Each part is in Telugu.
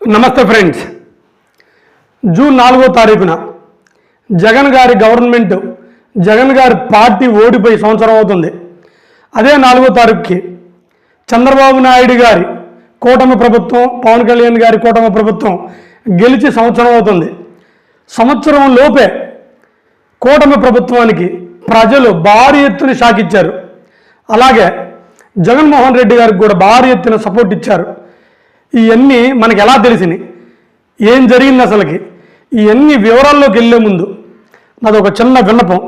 నమస్తే ఫ్రెండ్స్. జూన్ నాలుగో తారీఖున జగన్ గారి గవర్నమెంట్ జగన్ గారి పార్టీ ఓడిపోయి సంవత్సరం అవుతుంది. అదే నాలుగో తారీఖుకి చంద్రబాబు నాయుడు గారి కూటమి ప్రభుత్వం పవన్ కళ్యాణ్ గారి కూటమి ప్రభుత్వం గెలిచి సంవత్సరం అవుతుంది. సంవత్సరం లోపే కూటమి ప్రభుత్వానికి ప్రజలు భారీ ఎత్తున షాక్ ఇచ్చారు. అలాగే జగన్మోహన్ రెడ్డి గారికి కూడా భారీ ఎత్తున సపోర్ట్ ఇచ్చారు. ఇవన్నీ మనకి ఎలా తెలిసినాయి? ఏం జరిగింది అసలుకి? ఇవన్నీ వివరాల్లోకి వెళ్ళే ముందు నాది ఒక చిన్న విన్నపం.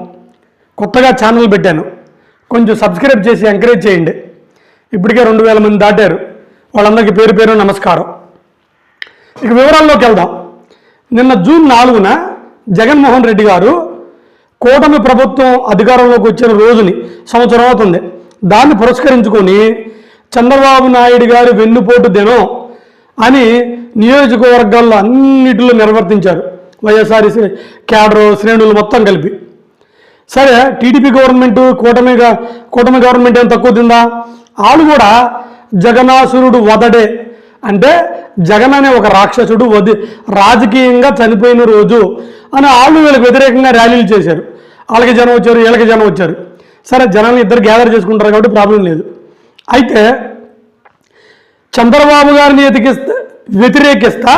కొత్తగా ఛానల్ పెట్టాను. కొంచెం సబ్స్క్రైబ్ చేసి ఎంకరేజ్ చేయండి. ఇప్పటికే రెండు వేల మంది దాటారు. వాళ్ళందరికీ పేరు పేరు నమస్కారం. ఇక వివరాల్లోకి వెళ్దాం. నిన్న జూన్ నాలుగున జగన్మోహన్ రెడ్డి గారు కూటమి ప్రభుత్వం అధికారంలోకి వచ్చిన రోజుని సంవత్సరం అవుతుంది. దాన్ని పురస్కరించుకొని చంద్రబాబు నాయుడు గారి వెన్నుపోటు దినం అని నియోజకవర్గాల్లో అన్నిటిలో నిర్వర్తించారు. వైఎస్ఆర్సీ క్యాడర్ శ్రేణులు మొత్తం కలిపి. సరే టీడీపీ గవర్నమెంట్ కూటమిగా కూటమి గవర్నమెంట్ ఏం తక్కువ తిందా? వాళ్ళు కూడా జగనాసురుడు వదడే. అంటే జగన్ అనే ఒక రాక్షసుడు వది రాజకీయంగా చనిపోయిన రోజు అని వాళ్ళు వీళ్ళకి వ్యతిరేకంగా ర్యాలీలు చేశారు. వాళ్ళకి జనం వచ్చారు వీళ్ళకి జనం వచ్చారు. సరే జనాన్ని ఇద్దరు గ్యాదర్ చేసుకుంటారు కాబట్టి ప్రాబ్లం లేదు. అయితే చంద్రబాబు గారిని ఎతికిస్తా వ్యతిరేకిస్తా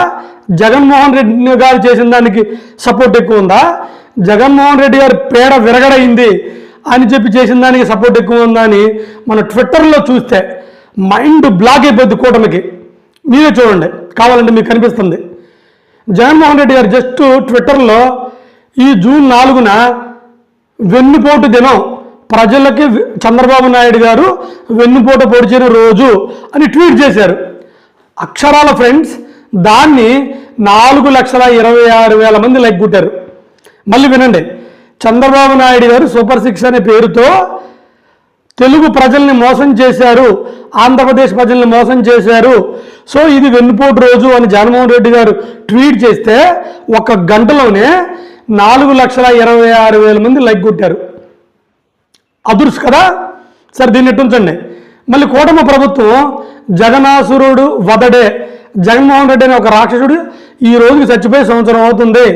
జగన్మోహన్ రెడ్డి గారు చేసిన దానికి సపోర్ట్ ఎక్కువ ఉందా? జగన్మోహన్ రెడ్డి గారి పేడ విరగడైంది అని చెప్పి చేసిన దానికి సపోర్ట్ ఎక్కువ ఉందా అని మన ట్విట్టర్లో చూస్తే మైండ్ బ్లాక్ అయిపోద్ది కూటమికి. మీరే చూడండి కావాలంటే మీకు కనిపిస్తుంది. జగన్మోహన్ రెడ్డి గారు జస్ట్ ట్విట్టర్లో ఈ జూన్ నాలుగున వెన్నుపోటు దినం ప్రజలకి చంద్రబాబు నాయుడు గారు వెన్నుపూట పొడిచిన రోజు అని ట్వీట్ చేశారు. అక్షరాల ఫ్రెండ్స్ దాన్ని నాలుగు లక్షల ఇరవై ఆరు వేల మంది లైక్ కొట్టారు. మళ్ళీ వినండి. చంద్రబాబు నాయుడు గారు సూపర్ సిక్స్ అనే పేరుతో తెలుగు ప్రజల్ని మోసం చేశారు ఆంధ్రప్రదేశ్ ప్రజల్ని మోసం చేశారు. సో ఇది వెన్నుపోటు రోజు అని జగన్మోహన్ రెడ్డి గారు ట్వీట్ చేస్తే ఒక గంటలోనే నాలుగు లక్షల ఇరవై ఆరు వేల మంది లైక్ కొట్టారు. అదుర్స్ కదా? సరే దీన్ని ఉంచండి. మళ్ళీ కూటమి ప్రభుత్వం జగనాసురుడు వదడే జగన్మోహన్ రెడ్డి అనే ఒక రాక్షసుడు ఈ రోజుకి చచ్చిపోయే సంవత్సరం అవుతుంది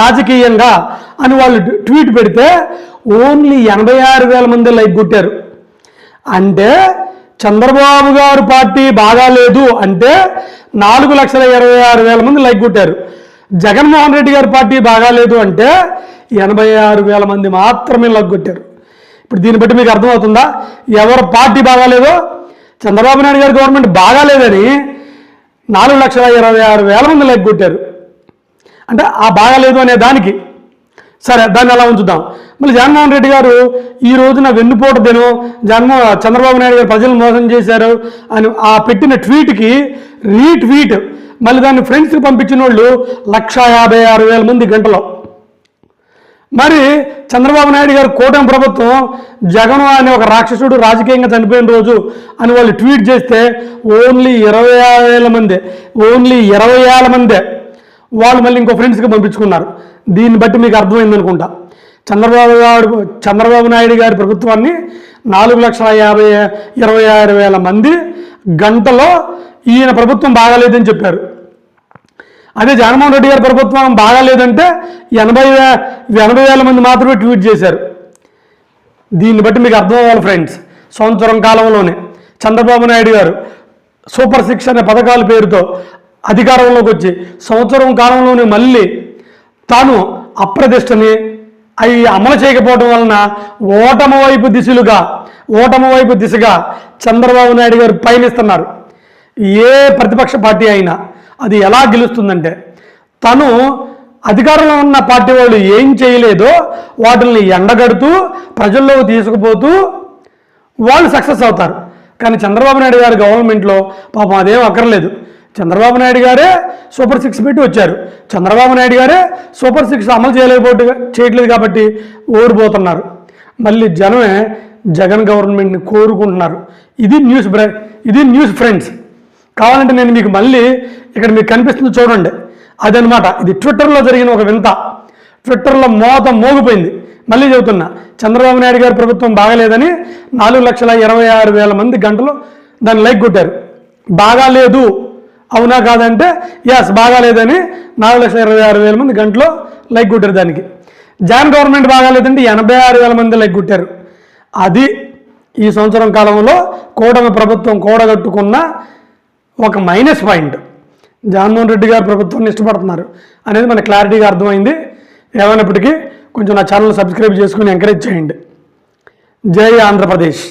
రాజకీయంగా అని వాళ్ళు ట్వీట్ పెడితే ఓన్లీ ఎనభై ఆరు వేల మంది లైక్ కొట్టారు. అంటే చంద్రబాబు గారు పార్టీ బాగాలేదు అంటే నాలుగు లక్షల ఇరవై ఆరు వేల మంది లైక్ కొట్టారు. జగన్మోహన్ రెడ్డి గారి పార్టీ బాగాలేదు అంటే ఎనభై ఆరు వేల మంది మాత్రమే లైక్ కొట్టారు. ఇప్పుడు దీన్ని బట్టి మీకు అర్థమవుతుందా? ఎవరు పార్టీ బాగాలేదో చంద్రబాబు నాయుడు గారి గవర్నమెంట్ బాగాలేదని నాలుగు లక్షల ఇరవై ఆరు వేల మంది లైక్ కొట్టారు. అంటే ఆ బాగాలేదు అనే దానికి. సరే దాన్ని అలా ఉంచుదాం. మళ్ళీ జగన్మోహన్ రెడ్డి గారు ఈ రోజున వెన్నుపోటు దినం జగన్మో చంద్రబాబు నాయుడు గారు ప్రజలు మోసం చేశారు అని ఆ పెట్టిన ట్వీట్కి రీట్వీట్. మళ్ళీ దాన్ని ఫ్రెండ్స్కి పంపించిన వాళ్ళు లక్ష యాభై ఆరు వేల మంది గంటలో. మరి చంద్రబాబు నాయుడు గారు కూటమి ప్రభుత్వం జగన్ అనే ఒక రాక్షసుడు రాజకీయంగా చనిపోయిన రోజు అని వాళ్ళు ట్వీట్ చేస్తే ఓన్లీ ఇరవై వేల మంది ఓన్లీ ఇరవై వేల మందే వాళ్ళు మళ్ళీ ఇంకో ఫ్రెండ్స్కి పంపించుకున్నారు. దీన్ని బట్టి మీకు అర్థమైంది అనుకుంటా. చంద్రబాబు గారు చంద్రబాబు నాయుడు గారి ప్రభుత్వాన్ని నాలుగు లక్షల యాభై ఇరవై ఆరు వేల మంది గంటలో ఈయన ప్రభుత్వం బాగాలేదని చెప్పారు. అదే జగన్మోహన్ రెడ్డి గారి ప్రభుత్వం బాగాలేదంటే ఎనభై ఎనభై వేల మంది మాత్రమే ట్వీట్ చేశారు. దీన్ని బట్టి మీకు అర్థం అవ్వాలి ఫ్రెండ్స్. సంవత్సరం కాలంలోనే చంద్రబాబు నాయుడు గారు సూపర్ సిక్స్ అనే పథకాల పేరుతో అధికారంలోకి వచ్చి సంవత్సరం కాలంలోనే మళ్ళీ తాను అప్రదిష్టని అవి అమలు చేయకపోవడం వలన ఓటమి వైపు దిశలుగా ఓటమి వైపు దిశగా చంద్రబాబు నాయుడు గారు పయనిస్తున్నారు. ఏ ప్రతిపక్ష పార్టీ అయినా అది ఎలా గెలుస్తుందంటే తను అధికారంలో ఉన్న పార్టీ వాళ్ళు ఏం చేయలేదో వాటిని ఎండగడుతూ ప్రజల్లోకి తీసుకుపోతూ వాళ్ళు సక్సెస్ అవుతారు. కానీ చంద్రబాబు నాయుడు గారి గవర్నమెంట్లో పాపం అదేం అక్కర్లేదు. చంద్రబాబు నాయుడు గారే సూపర్ సిక్స్ పెట్టి వచ్చారు. చంద్రబాబు నాయుడు గారే సూపర్ సిక్స్ అమలు చేయలేకపోతే చేయట్లేదు కాబట్టి ఓడిపోతున్నారు. మళ్ళీ జనమే జగన్ గవర్నమెంట్ని కోరుకుంటున్నారు. ఇది న్యూస్ బ్రే ఇది న్యూస్ ఫ్రెండ్స్. కావాలంటే నేను మీకు మళ్ళీ ఇక్కడ మీకు కనిపిస్తుంది చూడండి. అదనమాట. ఇది ట్విట్టర్లో జరిగిన ఒక వింత. ట్విట్టర్లో మోత మోగిపోయింది. మళ్ళీ చెబుతున్నా చంద్రబాబు నాయుడు గారి ప్రభుత్వం బాగాలేదని నాలుగు లక్షల ఇరవై ఆరు వేల మంది గంటలు దాన్ని లైక్ కొట్టారు. బాగాలేదు. అవునా కాదంటే ఎస్ బాగాలేదని నాలుగు లక్షల ఇరవై ఆరు వేల మంది గంటలో లైక్ కొట్టారు దానికి. జాన్ గవర్నమెంట్ బాగాలేదంటే ఎనభై ఆరు వేల మంది లైక్ కొట్టారు. అది ఈ సంవత్సరం కాలంలో కూటమి ప్రభుత్వం కూడగట్టుకున్న ఒక మైనస్ పాయింట్. జగన్మోహన్ రెడ్డి గారు ప్రభుత్వాన్ని ఇష్టపడుతున్నారు అనేది మన క్లారిటీగా అర్థమైంది. ఏమైనప్పటికీ కొంచెం నా ఛానల్ సబ్స్క్రైబ్ చేసుకుని ఎంకరేజ్ చేయండి. జై ఆంధ్రప్రదేశ్.